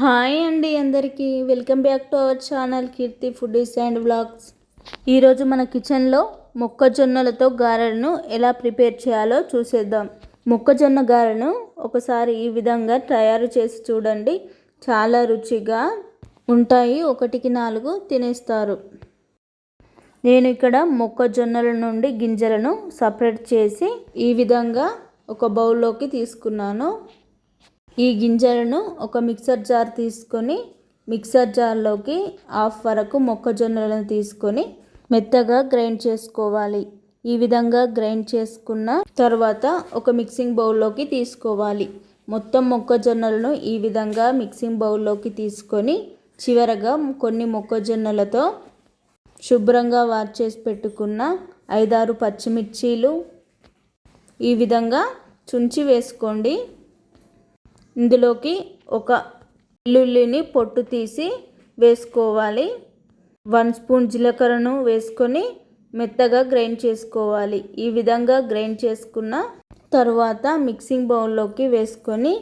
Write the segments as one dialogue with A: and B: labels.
A: Hi అండి అందరికీ. Welcome back to our channel Keerthi foodies and blogs ఈరోజు మన కిచెన్లో మొక్కజొన్నలతో గారెలను ఎలా ప్రిపేర్ చేయాలో చూసేద్దాం. మొక్కజొన్న గారెను ఒకసారి ఈ విధంగా తయారు చేసి చూడండి. చాలా రుచిగా ఉంటాయి. ఒకటికి నాలుగు తినేస్తారు. నేను ఇక్కడ మొక్కజొన్నల నుండి గింజలను సపరేట్ చేసి ఈ విధంగా ఒక బౌల్లోకి తీసుకున్నాను. ఈ గింజలను ఒక మిక్సర్ జార్ తీసుకొని మిక్సర్ జార్లోకి హాఫ్ వరకు మొక్కజొన్నలను తీసుకొని మెత్తగా గ్రైండ్ చేసుకోవాలి. ఈ విధంగా గ్రైండ్ చేసుకున్న తర్వాత ఒక మిక్సింగ్ బౌల్లోకి తీసుకోవాలి. మొత్తం మొక్కజొన్నలను ఈ విధంగా మిక్సింగ్ బౌల్లోకి తీసుకొని చివరగా కొన్ని మొక్కజొన్నలతో శుభ్రంగా వాష్ చేసి పెట్టుకున్న ఐదారు పచ్చిమిర్చీలు ఈ విధంగా చుంచి వేసుకోండి. ఇందులోకి ఒక వెల్లుల్లిని పొట్టు తీసి వేసుకోవాలి. వన్ స్పూన్ జీలకర్రను వేసుకొని మెత్తగా గ్రైండ్ చేసుకోవాలి. ఈ విధంగా గ్రైండ్ చేసుకున్న తర్వాత మిక్సింగ్ బౌల్లోకి వేసుకొని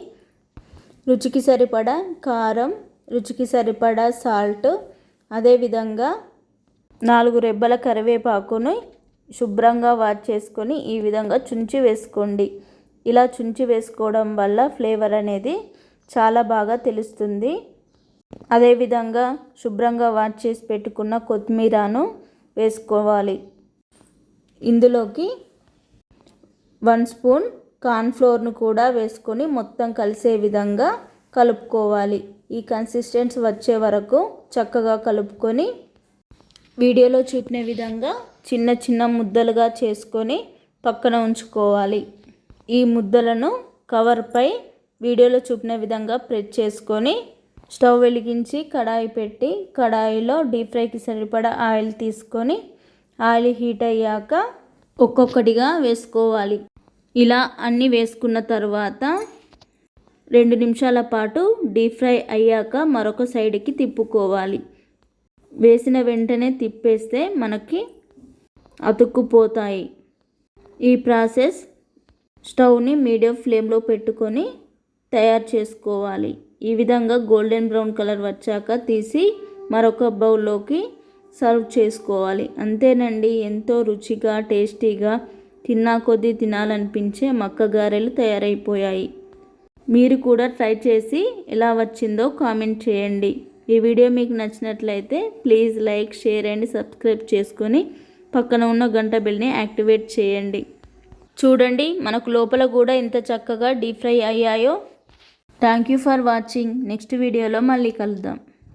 A: రుచికి సరిపడా కారం రుచికి సరిపడా సాల్ట్ అదేవిధంగా నాలుగు రెబ్బల కరివేపాకుని శుభ్రంగా వాచ్ చేసుకొని ఈ విధంగా చుంచి వేసుకోండి. ఇలా చుంచి వేసుకోవడం వల్ల ఫ్లేవర్ అనేది చాలా బాగా తెలుస్తుంది. అదేవిధంగా శుభ్రంగా వాష్ చేసి పెట్టుకున్న కొత్తిమీరను వేసుకోవాలి. ఇందులోకి వన్ స్పూన్ కార్న్ఫ్లోర్ను కూడా వేసుకొని మొత్తం కలిసే విధంగా కలుపుకోవాలి. ఈ కన్సిస్టెన్స్ వచ్చే వరకు చక్కగా కలుపుకొని వీడియోలో చూపిన విధంగా చిన్న చిన్న ముద్దలుగా చేసుకొని పక్కన ఉంచుకోవాలి. ఈ ముద్దలను కవర్పై వీడియోలో చూపిన విధంగా ప్రెస్ చేసుకొని స్టవ్ వెలిగించి కడాయి పెట్టి కడాయిలో డీప్ ఫ్రైకి సరిపడా ఆయిల్ తీసుకొని ఆయిల్ హీట్ అయ్యాక ఒక్కొక్కటిగా వేసుకోవాలి. ఇలా అన్నీ వేసుకున్న తర్వాత రెండు నిమిషాల పాటు డీప్ ఫ్రై అయ్యాక మరొక సైడ్కి తిప్పుకోవాలి. వేసిన వెంటనే తిప్పేస్తే మనకి అతుక్కుపోతాయి. ఈ ప్రాసెస్ స్టవ్ని మీడియం ఫ్లేమ్లో పెట్టుకొని తయారు చేసుకోవాలి. ఈ విధంగా గోల్డెన్ బ్రౌన్ కలర్ వచ్చాక తీసి మరొక బౌల్లోకి సర్వ్ చేసుకోవాలి. అంతేనండి ఎంతో రుచిగా టేస్టీగా తిన్నా కొద్దీ తినాలనిపించే మక్క గారెలు తయారైపోయాయి. మీరు కూడా ట్రై చేసి ఎలా వచ్చిందో కామెంట్ చేయండి. ఈ వీడియో మీకు నచ్చినట్లయితే please like share and subscribe చేసుకొని పక్కన ఉన్న గంట బిల్ని యాక్టివేట్ చేయండి. చూడండి మనకు లోపల కూడా ఎంత చక్కగా డీప్ ఫ్రై అయ్యాయో. Thank you for watching. Next వీడియోలో మళ్ళీ కలుద్దాం.